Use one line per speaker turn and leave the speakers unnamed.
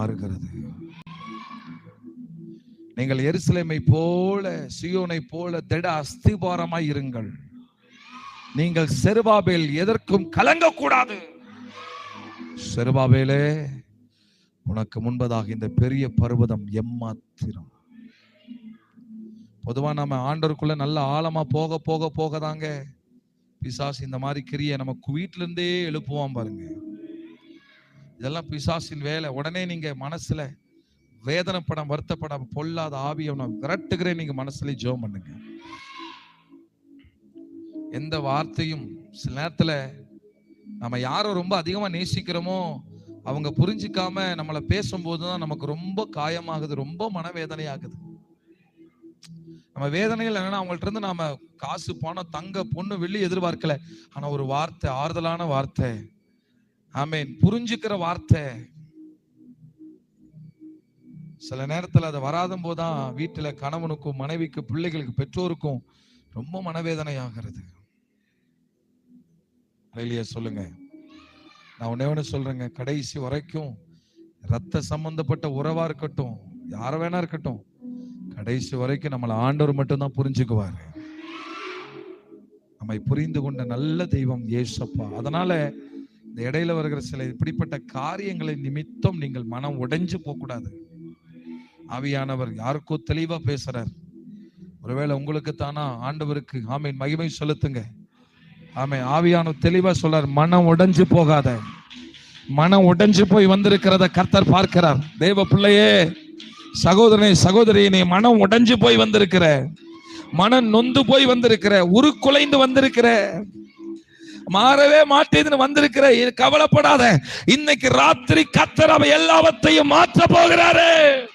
மாறுகிறது. நீங்கள் எருசலேமை போல சியோனை போல திட அஸ்திபாரமாய் இருங்கள். நீங்கள் செருபாபேல் எதற்கும் கலங்கக்கூடாது. செருபாபேலே உனக்கு முன்பதாக இந்த பெரிய பர்வதம் எம்மாத்திரம். பொதுவா நம்ம ஆண்டோருக்குள்ள நல்ல ஆழமா போக போக போக தாங்க. பிசாசு இந்த மாதிரி கிரியை நமக்கு வீட்டுல இருந்தே எழுப்புவான் பாருங்க. இதெல்லாம் பிசாசின் வேலை. உடனே நீங்க மனசுல வேதனைப்படம் வருத்தப்படம் பொல்லாத ஆவியை நான் விரட்டுகிறேன். நீங்க மனசுல ஜோம் பண்ணுங்க. எந்த வார்த்தையும் சில நேரத்துல நம்ம யாரை ரொம்ப அதிகமா நேசிக்கிறோமோ அவங்க புரிஞ்சுக்காம நம்மளை பேசும்போது தான் நமக்கு ரொம்ப காயமாகுது ரொம்ப மனவேதனையாகுது. நம்ம வேதனைகள் என்னன்னா அவங்கள்ட்ட இருந்து நாம காசு பணம் தங்க பொண்ணு வெள்ளி எதிர்பார்க்கல. ஆனா ஒரு வார்த்தை ஆறுதலான வார்த்தை. ஆமீன். புரிஞ்சுக்கிற வார்த்தை. சில நேரத்துல அது வராத போதுதான் வீட்டுல கணவனுக்கும் மனைவிக்கும் பிள்ளைகளுக்கு பெற்றோருக்கும் ரொம்ப மனவேதனை ஆகிறது வெளியே சொல்லுங்க. நான் ஒன்னே ஒண்ணு சொல்றேங்க. கடைசி வரைக்கும் ரத்த சம்பந்தப்பட்ட உறவா இருக்கட்டும் யார வேணா இருக்கட்டும் கடைசி வரைக்கும் நம்மளை ஆண்டவர் மட்டும்தான் புரிஞ்சுக்குவாரு. நம்மை புரிந்து கொண்ட நல்ல தெய்வம் ஏசப்பா அதனால இந்த இடையில வருகிற சில இப்படிப்பட்ட காரியங்களை நிமித்தம் நீங்கள் மனம் உடைஞ்சு போகக்கூடாது. ஆவியானவர் யாருக்கோ தெளிவா பேசுறார். ஒருவேளை உங்களுக்கு தானா ஆண்டவருக்கு ஆமீன். மகிமை செலுத்துங்க. ஆமே ஆவியானவர் தெளிவா சொல்றார் மனம் உடைஞ்சு போகாத. மனம் உடைஞ்சு போய் வந்திருக்கிறத கர்த்தர் பார்க்கிறார். தேவ பிள்ளையே சகோதரனே சகோதரி மனம் உடைஞ்சு போய் வந்திருக்கிற மனம் நொந்து போய் வந்திருக்கிற உருக்குலைந்து வந்திருக்கிற மாறவே மாட்டேதுன்னு வந்திருக்கிற கவலைப்படாத. இன்னைக்கு ராத்திரி கத்தர் அவ எல்லாவற்றையும் மாற்ற போகிறாரு.